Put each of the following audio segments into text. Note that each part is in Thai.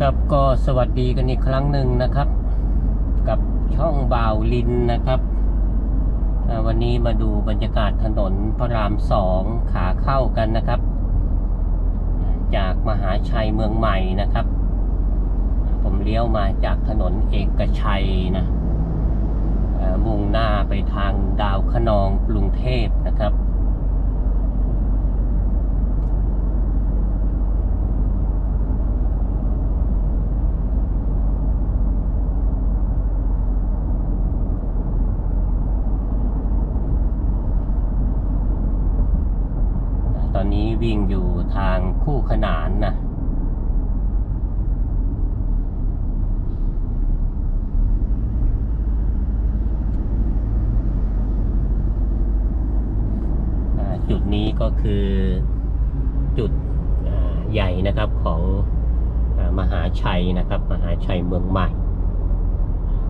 ครับก็สวัสดีกันอีกครั้งหนึ่งนะครับ กับช่องบ่าวลินนะครับ วันนี้มาดูบรรยากาศถนนพระรามสองขาเข้ากันนะครับ จากมหาชัยเมืองใหม่นะครับ ผมเลี้ยวมาจากถนนเอกชัยนะมุ่งหน้าไปทางดาวขนองกรุงเทพนะครับ ตอ นี่วิ่งอยู่ทางคู่ขนานนะจุดนี้ก็คือจุดใหญ่นะครับของอมหาชัยนะครับ มหาชัยเมืองใหม่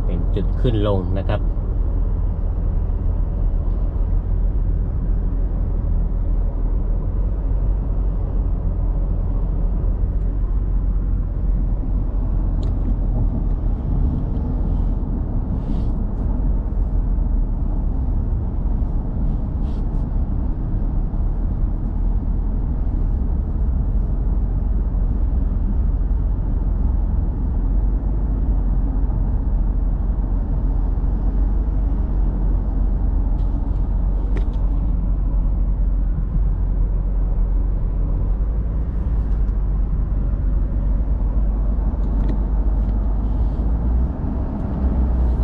เป็นจุดขึ้นลงนะครับ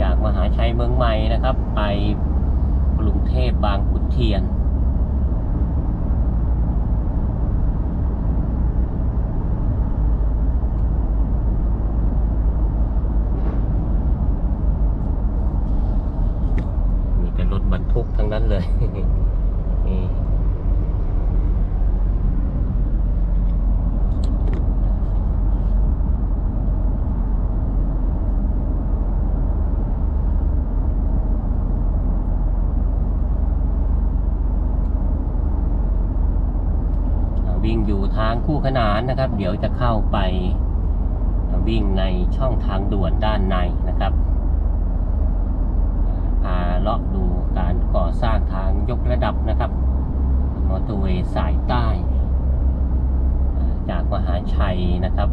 จากมหาชัยเมืองใหม่นะครับ ไป กรุงเทพบางขุนเทียน มีแต่รถบรรทุกทั้งนั้นเลย นี่ อ่า วิ่งอยู่ทางคู่ขนานนะครับ เดี๋ยวจะเข้าไปวิ่งในช่องทางด่วนด้านในนะครับพาเลาะดูการก่อสร้างทางยกระดับนะครับมอเตอร์เวย์สายใต้ จากมหาชัยนะครับ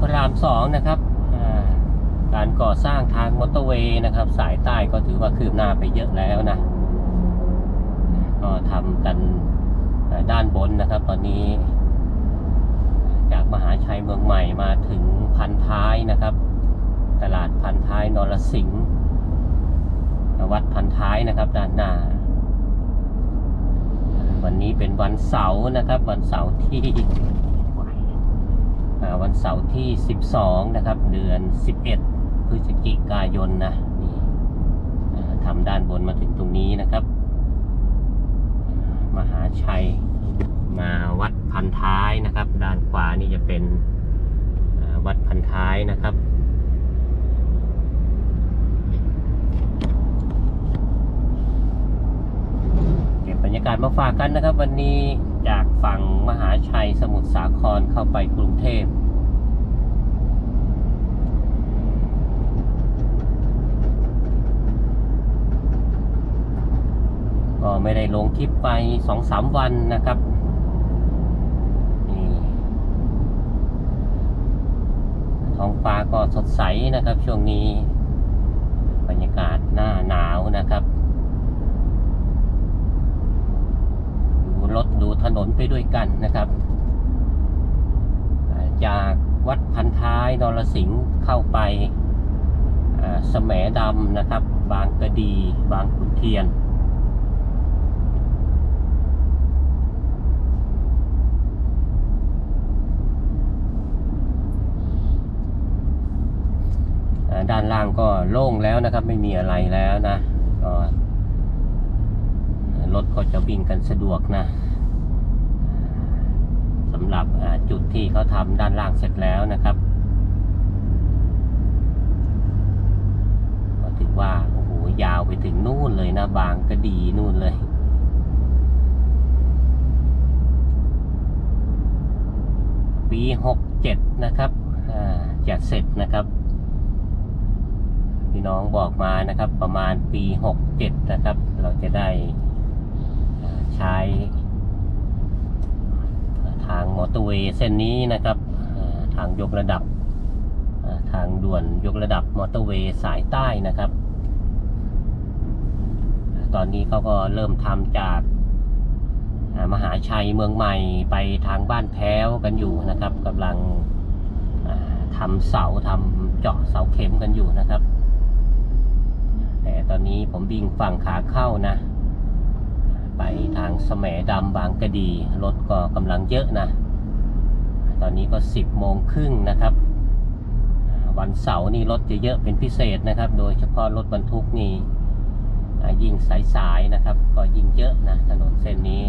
พระรามสองนะครับการก่อสร้างทางมอเตอร์เวย์นะครับ สายใต้ก็ถือว่าคืบหน้าไปเยอะแล้วนะ ก็ทำกันด้านบนนะครับ ตอนนี้ จากมหาชัยเมืองใหม่มาถึงพันท้ายนะครับ ตลาดพันท้ายนรสิงห์วัดพันท้ายนะครับด้านหน้า วันนี้เป็นวันเสาร์นะครับ วันเสาร์ที่ วันเสาร์ที่ 12 นะครับ เดือน 11 พฤศจิกายนนะนี่ทำด้านบนมาถึงตรงนี้นะครับ มหาชัยมาวัดพันท้ายนะครับ ด้านขวานี่จะเป็นวัดพันท้ายนะครับเก็บบรรยากาศมาฝากกันนะครับ วันนี้ ฝั่งมหาชัยสมุทรสาครเข้าไปกรุงเทพก็ไม่ได้ลงคลิปไปสองสามวันนะครับนี่ท้องฟ้าก็สดใสนะครับช่วงนี้ บรรยากาศหน้าหนาวนะครับ ดูถนนไปด้วยกันนะครับ จากวัดพันท้ายนรสิงห์เข้าไปสมดำนะครับ บางกระดี บางขุนเทียน ด้านล่างก็โล่งแล้วนะครับ ไม่มีอะไรแล้วนะรถก็จะวิ่งกันสะดวกนะำหรับจุดที่เขาทำด้านล่างเสร็จแล้วนะครับก็ถือว่าโอ้โหยาวไปถึงนู่นเลยนะบางกระดีนู่นเลยปีหกเจ็ดนะครับจะเสร็จนะครับ พี่น้องบอกมานะครับประมาณปีหกเจ็ดนะครับ เราจะได้อ่าใช้ทางม อเตอร์เวย์เส้นนี้นะครับ ทางยกระดับทางด่วนยกระดับมอเตอร์เวย์สายใต้นะครับ ตอนนี้เขาก็เริ่มทำจากมหาชัยเมืองใหม่ไปทางบ้านแพ้วกันอยู่นะครับกำลังทำเสาทำเจาะเสาเข็มกันอยู่นะครับ แต่ตอนนี้ผมวิ่งฝั่งขาเข้านะ ไปทางสมดำบางกะดี รถก็กำลังเยอะนะ ตอนนี้ก็ 10โมงครึ่งนะครับ วันเสาร์นี่รถจะเยอะเป็นพิเศษนะครับ โดยเฉพาะรถบรรทุกนี่ยิ่งสายๆนะครับ ก็ยิ่งเยอะนะถนนเส้นนี้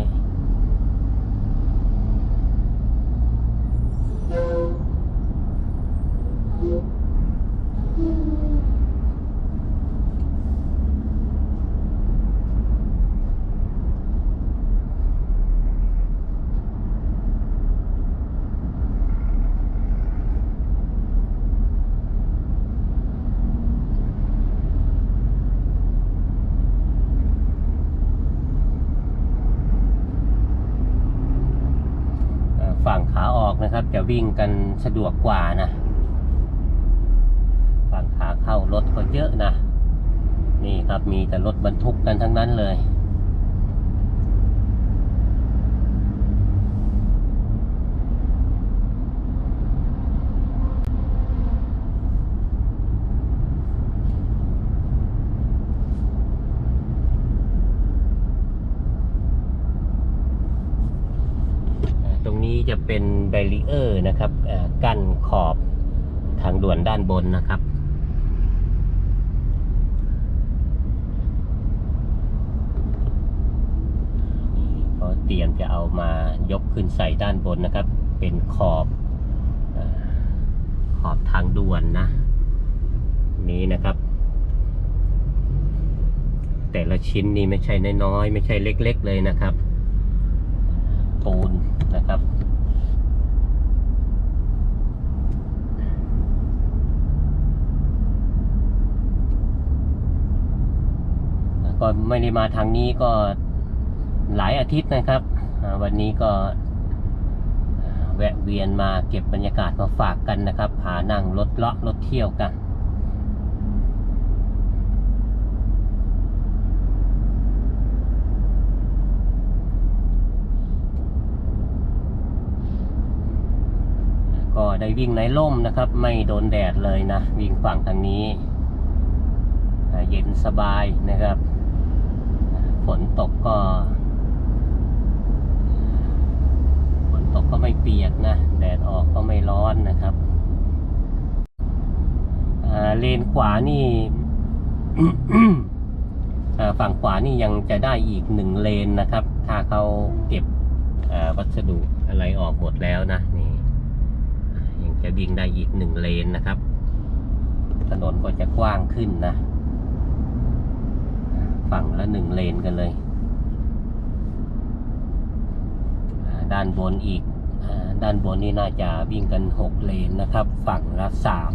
เอ่อฝั่งขาออกนะครับ จะ วิ่งกันสะดวกกว่านะฝั่งขาเข้ารถก็เยอะนะ นี่ครับมีแต่รถบรรทุกกันทั้งนั้นเลย อ่าตรงนี้ จะเป็นแบรีเออร์นะครับกั้นขอบทางด่วนด้านบนนะครับก็เตรียมจะเอามายกขึ้นใส่ด้านบนนะครับ เป็นขอบขอบทางด่วนนะ นี้นะครับ แต่ละชิ้นนี่ไม่ใช่น้อยๆไม่ใช่เล็ก ๆ เลยนะครับปูนนะครับ ก็ไม่ได้มาทางนี้ก็หลายอาทิตย์นะครับ วันนี้ก็แวะเวียนมาเก็บบรรยากาศมาฝากกันนะครับพานั่งรถเลาะรถเที่ยวกันก็ได้วิ่งในร่มนะครับ ไม่โดนแดดเลยนะ วิ่งฝั่งทางนี้ เย็นสบายนะครับ ฝนตกก็ ฝนตกก็ไม่เปียกนะ แดดออกก็ไม่ร้อนนะครับเลนขวานี่ฝั่งขวานี่ยังจะได้อีกหนึ่งเลนนะครับ ถ้าเขาเก็บวัสดุอะไรออกหมดแล้วนะนี่ยังจะวิ่งได้อีกหนึ่งเลนนะครับ ถนนก็จะกว้างขึ้นนะ ฝั่งละหนึ่งเลนกันเลย ด้านบนอีก ด้านบนนี่น่าจะวิ่งกันหกเลนนะครับ ฝั่งละสาม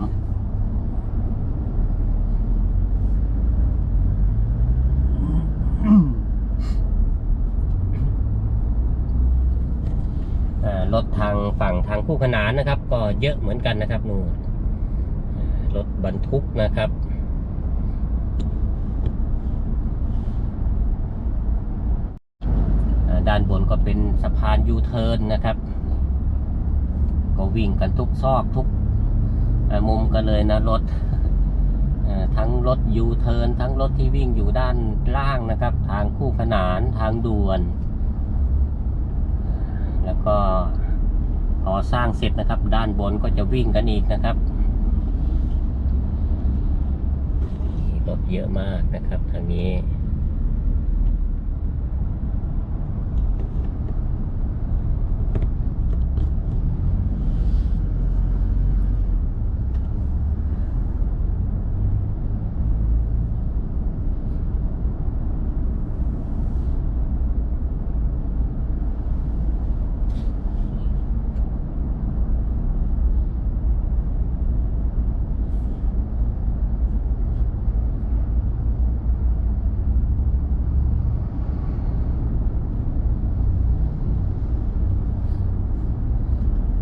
รถทางฝั่งทางคู่ขนานนะครับ ก็เยอะเหมือนกันนะครับนู่นรถบรรทุกนะครับ อ่า ด้านบนก็เป็นสะพานยูเทิร์นนะครับ ก็วิ่งกันทุกซอกทุกมุมกันเลยนะรถทั้งรถยูเทิร์นทั้งรถที่วิ่งอยู่ด้านล่างนะครับ ทางคู่ขนานทางด่วน แล้วก็พอสร้างเสร็จนะครับ ด้านบนก็จะวิ่งกันอีกนะครับรถเยอะมากนะครับทางนี้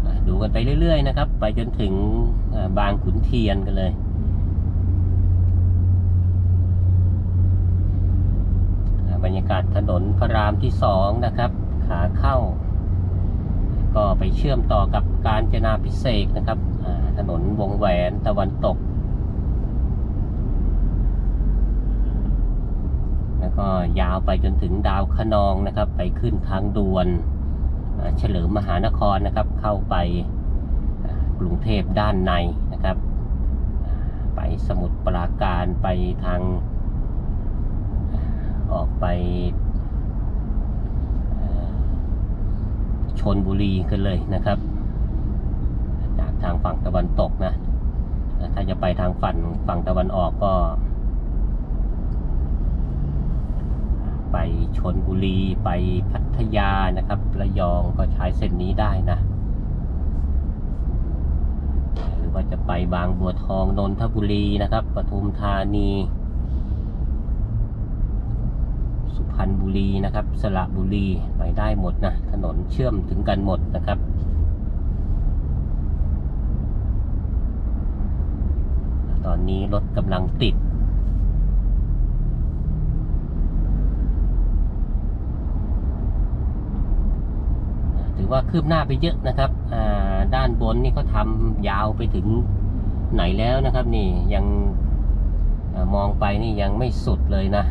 อะดูกัน ไปเรื่อย ๆ นะครับ ไปจนถึงบางขุนเทียนกันเลยอ่าบรรยากาศถนนพระรามที่สองนะครับ ขาเข้า ก็ไปเชื่อมต่อกับการจนาพิเศษนะครับอ่าถนนวงแหวนตะวันตก แล้วก็ยาวไปจนถึงดาวคะนองนะครับ ไปขึ้นทางด่วนเฉลิมมหานครนะครับเข้าไป รุงเทพด้านในนะครับ ไปสมุทรปราการไปทาง ออกไปชนบุรีกันเลยนะครับ จากทางฝั่งตะวันตกนะ ถ้าจะไปทางฝั่งฝั่งตะวันออกก็ ไปชนบุรีไปพัทยานะครับระยองก็ใช้เส้นนี้ได้นะ หรือ ว่าจะไปบางบัวทองนนทบุรีนะครับปทุมธานี สุพรรณบุรีนะครับ สระบุรีไปได้หมดนะถนนเชื่อมถึงกันหมดนะครับตอนนี้รถกำลังติด ถือ ว่าคืบหน้าไปเยอะนะครับอ่าด้านบนนี่เขาทำยาวไปถึงไหนแล้วนะครับ นี่ยังอมองไปนี่ยังไม่สุดเลยนะ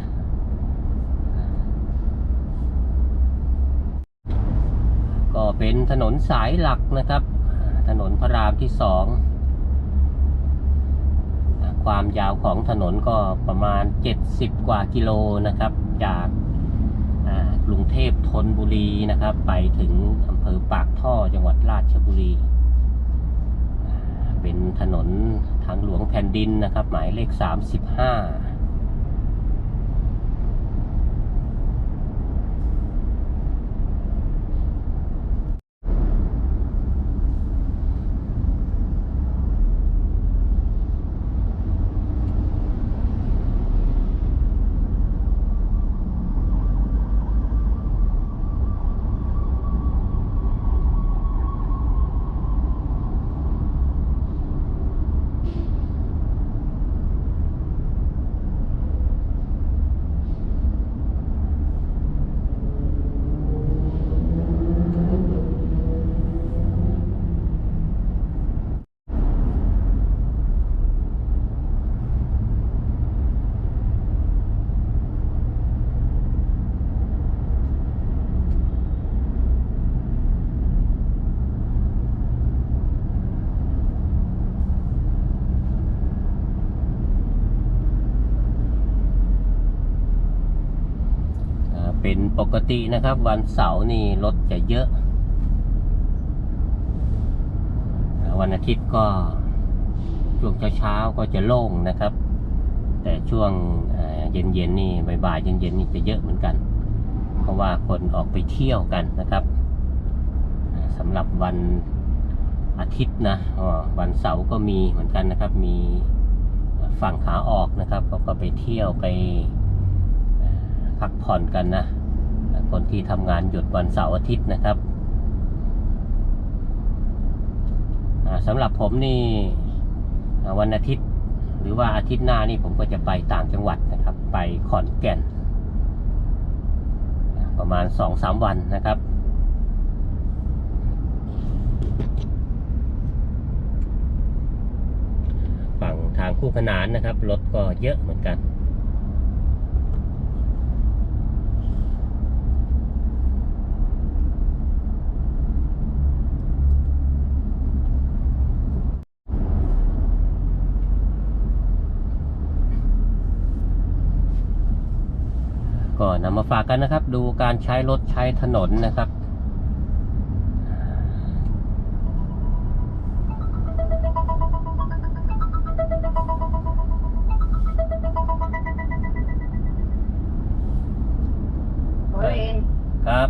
ก็เป็นถนนสายหลักนะครับ ถนนพระรามที่สองความยาวของถนนก็ประมาณ 70 กว่ากิโลนะครับ จาก ลุงเทพธนบุรีนะครับ ไปถึงอำเภอปากท่อจังหวัดราชบุรี เป็นถนนทางหลวงแผ่นดินนะครับ หมายเลข 35 อ่า เป็นปกตินะครับ วันเสาร์นี่รถจะเยอะ วันอาทิตย์ก็ช่วงเช้าๆก็จะโล่งนะครับ แต่ช่วงเย็นๆนี่บ่ายๆเย็นๆนี่จะเยอะเหมือนกัน เพราะว่าคนออกไปเที่ยวกันนะครับสำหรับวันอาทิตย์นะวันเสาร์ก็มีเหมือนกันนะครับ มีฝั่งขาออกนะครับเขาก็ไปเที่ยวไปพักผ่อนกันนะ คนที่ทำงานหยุดวันเสาร์อาทิตย์นะครับสำหรับผมนี่วันอาทิตย์ หรือว่าอาทิตย์หน้านี่ผมก็จะไปต่างจังหวัดนะครับ ไปขอนแก่น ประมาณสองสามวันนะครับฝั่งทางคู่ขนานนะครับรถก็เยอะเหมือนกัน นำมาฝากกันนะครับ ดูการใช้รถใช้ถนนนะครับโอ้ยเองครับ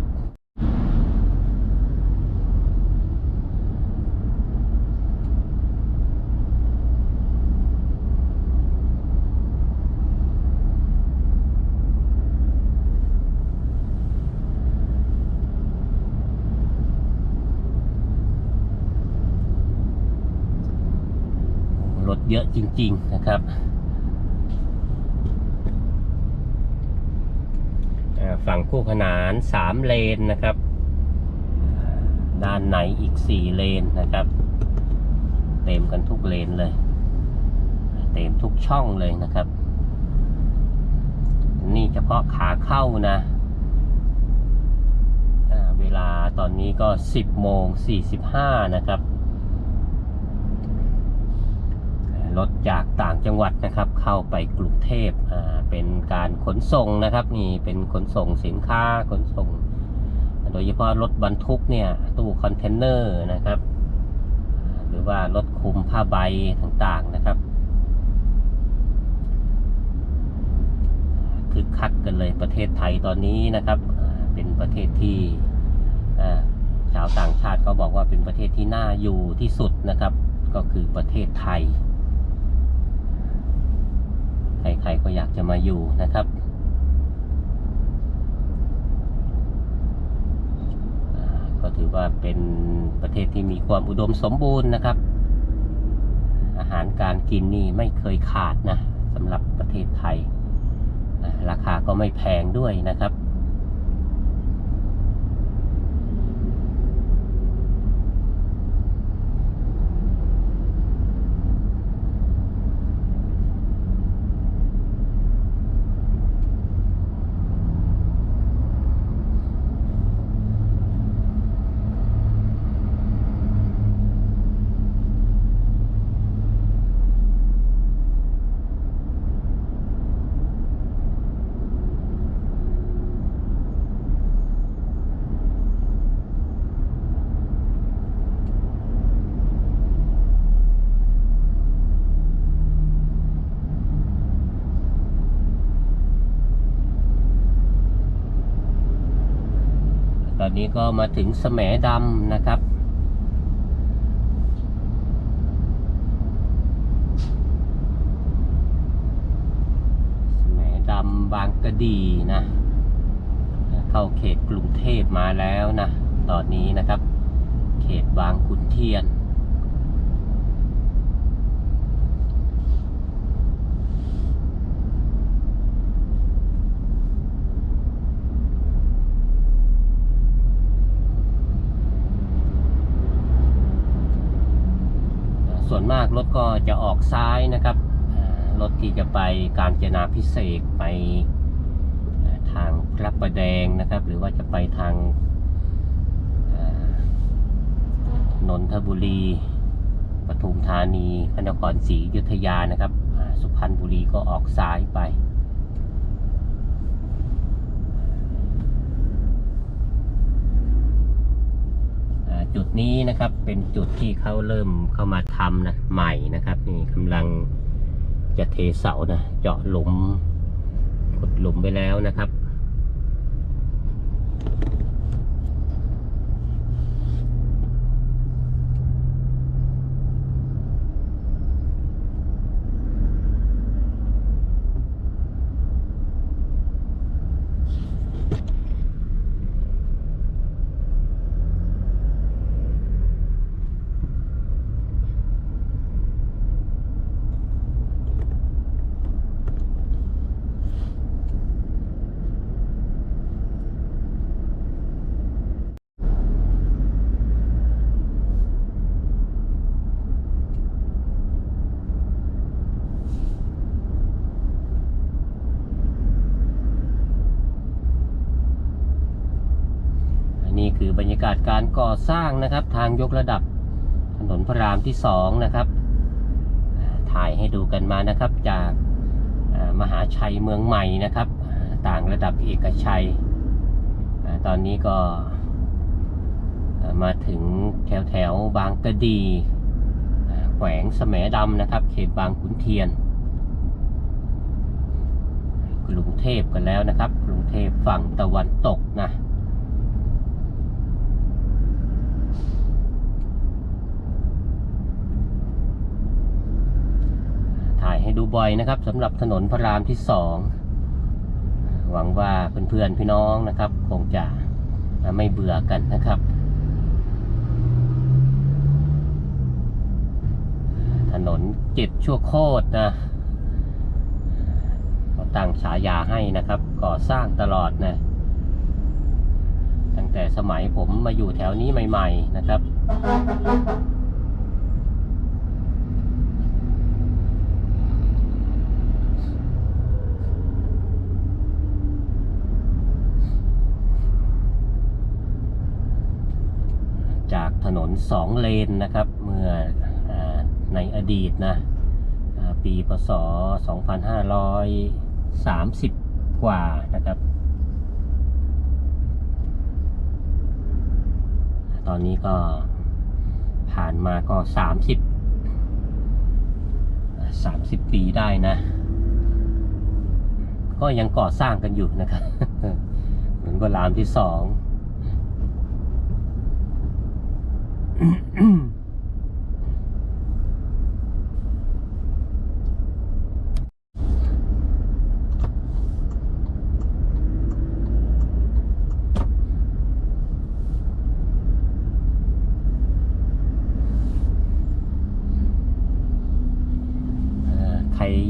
รถเยอะ จริง ๆ นะครับฝั่งคู่ขนานสามเลนนะครับ ด้านในอีกสี่เลนนะครับ เต็มกันทุกเลนเลย เต็มทุกช่องเลยนะครับ นี่เฉพาะขาเข้านะ เวลาตอนนี้ก็ 10โมง45 นะครับ รถจากต่างจังหวัดนะครับ เข้าไปกรุงเทพอ่าเป็นการขนส่งนะครับ นี่เป็นขนส่งสินค้าขนส่ง โดยเฉพาะรถบรรทุกเนี่ยตู้คอนเทนเนอร์นะครับ หรือว่ารถคลุมผ้าใบต่างๆนะครับคึกคักกันเลยประเทศไทยตอนนี้นะครับ เป็นประเทศที่ชาวต่างชาติก็บอกว่าเป็นประเทศที่น่าอยู่ที่สุดนะครับ ก็คือประเทศไทย ใครๆก็อยากจะมาอยู่นะครับก็ถือว่าเป็นประเทศที่มีความอุดมสมบูรณ์นะครับ อาหารการกินนี่ไม่เคยขาดนะสำหรับประเทศไทย ราคาก็ไม่แพงด้วยนะครับ ต อนนี้ก็มาถึงแสมดำนะครับ แสมดำบางกะดีนะ เข้าเขตกรุงเทพมาแล้วนะ ตอนนี้นะครับ เขตบางขุนเทียน ส่ วนมากรถก็จะออกซ้ายนะครับรถที่จะไปการจนาพิเศษไปทางพระประแดงนะครับ หรือว่าจะไปทางนนทบุรีปทุมธานีพระนครศรีอยุธยานะครับสุพรรณบุรีก็ออกซ้ายไป อ่า จุดนี้นะครับ เป็นจุดที่เขาเริ่มเข้ามาทำนะใหม่นะครับนี่กำลังจะเทเสานะเจาะหลุมขุดหลุมไปแล้วนะครับ อันนี้คือบรรยา การก่อสร้างนะครับ ทางยกระดับถนนพระรามที่สองนะครับ ถ่ายให้ดูกันมานะครับ จากมหาชัยเมืองใหม่นะครับ ต่างระดับเอกชัย ตอนนี้ก็มาถึงแถวแถวบางกระดีแขวงแสมดำนะครับ เขตบางขุนเทียน กรุงเทพกันแล้วนะครับ กรุงเทพฝั่งตะวันตกนะ ถ่าย ให้ดูบ่อยนะครับสำหรับถนนพระรามที่สองหวังว่าเพื่อนๆพี่น้องนะครับ คงจะไม่เบื่อกันนะครับ ถนนเจ็ดชั่วโคตรนะเขาตั้งฉายาให้นะครับ ก่อสร้างตลอดนะตั้งแต่สมัยผมมาอยู่แถวนี้ใหม่ ๆนะครับ จากถ นสองเลนนะครับ เมื่ออในอดีตนะปีพศ 2530 กว่านะครับ ตอนนี้ก็ผ่านมาก็ 30 30 ปีได้นะ ก็ยังก่อสร้างกันอยู่นะครับ เหมือนพระรามที่สอง เอ่อ ใคร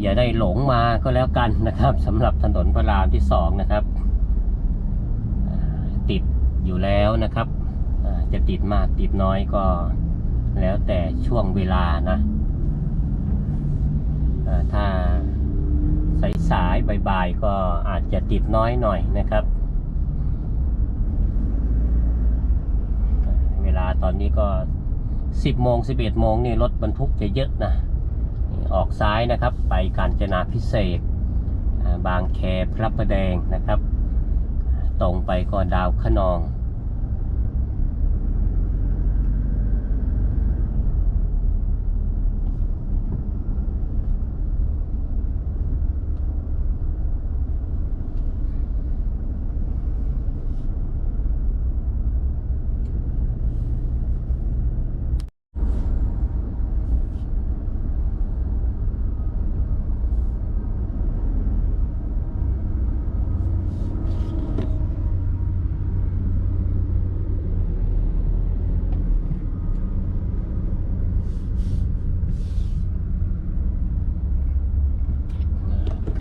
อย่าได้หลงมาก็แล้วกันนะครับสำหรับถนนพระรามที่สองนะครับ ติดอยู่แล้วนะครับ จะติดมากติดน้อยก็แล้วแต่ช่วงเวลานะถ้าสายสายบ่ายๆก็อาจจะติดน้อยหน่อยนะครับ เวลาตอนนี้ก็ 10โมง11โมงนี่รถบรรทุกจะเยอะนะ ออกซ้ายนะครับไปกาญจนาพิเศษ บางแคพระประแดงนะครับ ตรงไปก็ดาวขนอง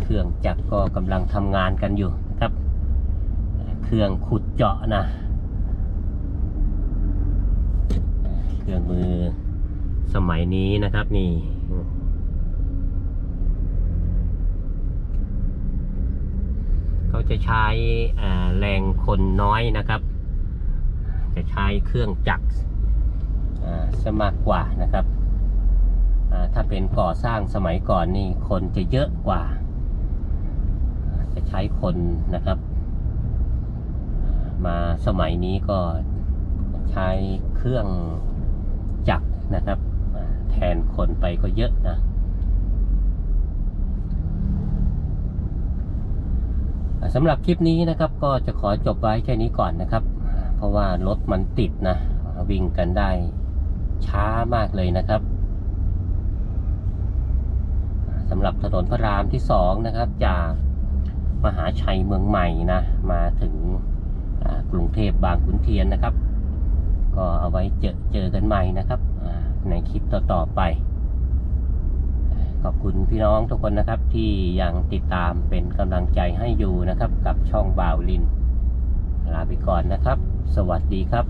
เครื่องจั กรก็กำลังทำงานกันอยู่นะครับ เครื่องขุดเจาะนะเครื่องมือสมัยนี้นะครับนี่เขาจะใช้แรงคนน้อยนะครับ จะใช้เครื่องจักรอ่าซะมากกว่านะครับ ถ้าเป็นก่อสร้างสมัยก่อนนี่คนจะเยอะกว่า ใช้คนนะครับ มาสมัยนี้ก็ใช้เครื่องจักรนะครับ แทนคนไปก็เยอะนะสำหรับคลิปนี้นะครับก็จะขอจบไว้แค่นี้ก่อนนะครับ เพราะว่ารถมันติดนะ วิ่งกันได้ช้ามากเลยนะครับสำหรับถนนพระรามที่สองนะครับจาก มหาชัยเมืองใหม่นะ มาถึงกรุงเทพบางขุนเทียนนะครับ ก็เอาไว้เจอเจอกันใหม่นะครับในคลิปต่อๆไป ขอบคุณพี่น้องทุกคนนะครับที่ยังติดตามเป็นกำลังใจให้อยู่นะครับ กับช่องบ่าวลิน ลาไปก่อนนะครับ สวัสดีครับ